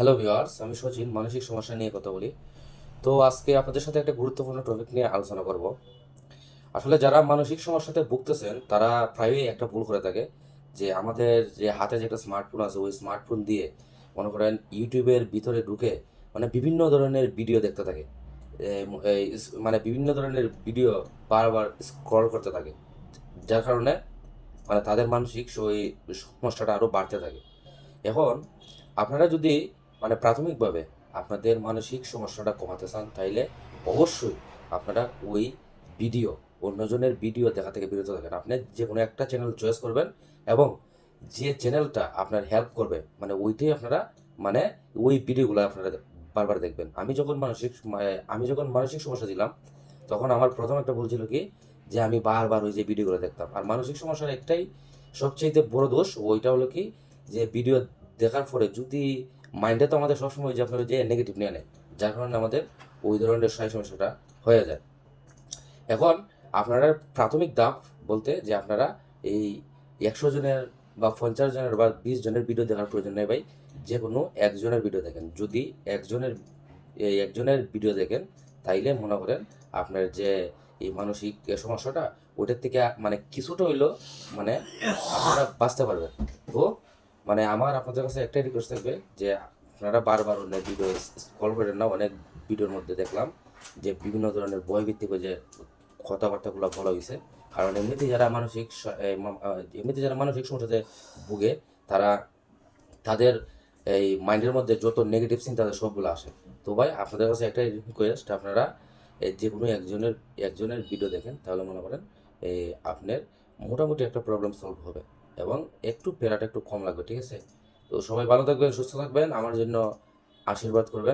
Hello viewers আমি সচিন, মানসিক সমস্যা নিয়ে কথা বলি। তো আজকে আপনাদের সাথে একটা গুরুত্বপূর্ণ টপিক নিয়ে আলোচনা করব। আসলে যারা মানসিক সমস্যাতে ভুগতেছেন, তারা প্রায়ই একটা ভুল করে থাকে। যে আমাদের যে হাতে যে একটা স্মার্টফোন আছে, ওই স্মার্টফোন দিয়ে মনে করেন ইউটিউবের ভিতরে ঢুকে মানে বিভিন্ন ধরনের ভিডিও দেখতে থাকে। মানে বিভিন্ন ধরনের ভিডিও বারবার স্ক্রল করতে থাকে। যার কারণে মানে তাদের মানসিক সমস্যাটা আরও বাড়তে থাকে। এখন আপনারা যদি মানে প্রাথমিকভাবে আপনাদের মানসিক সমস্যাটা কমাতে চান, তাইলে অবশ্যই আপনারা ওই ভিডিও, অন্যজনের ভিডিও দেখা থেকে বিরত থাকেন। আপনি যে কোনো একটা চ্যানেল চয়েস করবেন এবং যে চ্যানেলটা আপনার হেল্প করবে মানে ওইটাই আপনারা মানে ওই ভিডিওগুলো আপনারা বারবার দেখবেন। আমি যখন মানসিক মানে আমি যখন মানসিক সমস্যা দিলাম তখন আমার প্রথম একটা ভুল ছিল কি? যে আমি বারবার ওই যে ভিডিওগুলো দেখতাম। আর মানসিক সমস্যার একটাই সবচেয়ে বড় দোষ, ওইটা হলো কি? যে ভিডিও দেখার পরে যদি মাইন্ডে তো আমাদের সবসময় যে আপনার যে নেগেটিভ নিয়ে নেয় যার কারণে আমাদের ওই ধরনের সাই সমস্যাটা হয়ে যায়। এখন আপনারা প্রাথমিক ধাপ বলতে যে আপনারা এই একশো জনের বা পঞ্চাশ জনের বা বিশ জনের ভিডিও দেখার প্রয়োজন নেই ভাই। যে কোনো একজনের ভিডিও দেখেন। যদি একজনের, এই একজনের ভিডিও দেখেন, তাইলে মনে করেন আপনার যে এই মানসিক সমস্যাটা ওটার থেকে মানে কিছুটা হইলেও মানে আপনারা বাঁচতে পারবেন। তো মানে আমার আপনাদের কাছে একটাই রিকোয়েস্ট থাকবে যে আপনারা বারবার অনেক ভিডিও স্কল করেন না, অনেক ভিডিওর মধ্যে দেখলাম যে বিভিন্ন ধরনের বই ভিত্তিক যে কথাবার্তাগুলো বলা হয়েছে। কারণ এমনিতে যারা মানসিক এমনিতে যারা মানসিক সমস্যাতে ভুগে, তারা তাদের এই মাইন্ডের মধ্যে যত নেগেটিভ চিন্তা সবগুলো আসে। তো ভাই, আপনাদের কাছে একটাই রিকোয়েস্ট আপনারা যে কোনো একজনের একজনের ভিডিও দেখেন, তাহলে মনে করেন এই আপনার মোটামুটি একটা প্রবলেম সলভ হবে। এবং একটু ফেরাটা একটু কম লাগবে, ঠিক আছে? তো সবাই ভালো থাকবেন, সুস্থ থাকবেন। আমার জন্য আশীর্বাদ করবেন।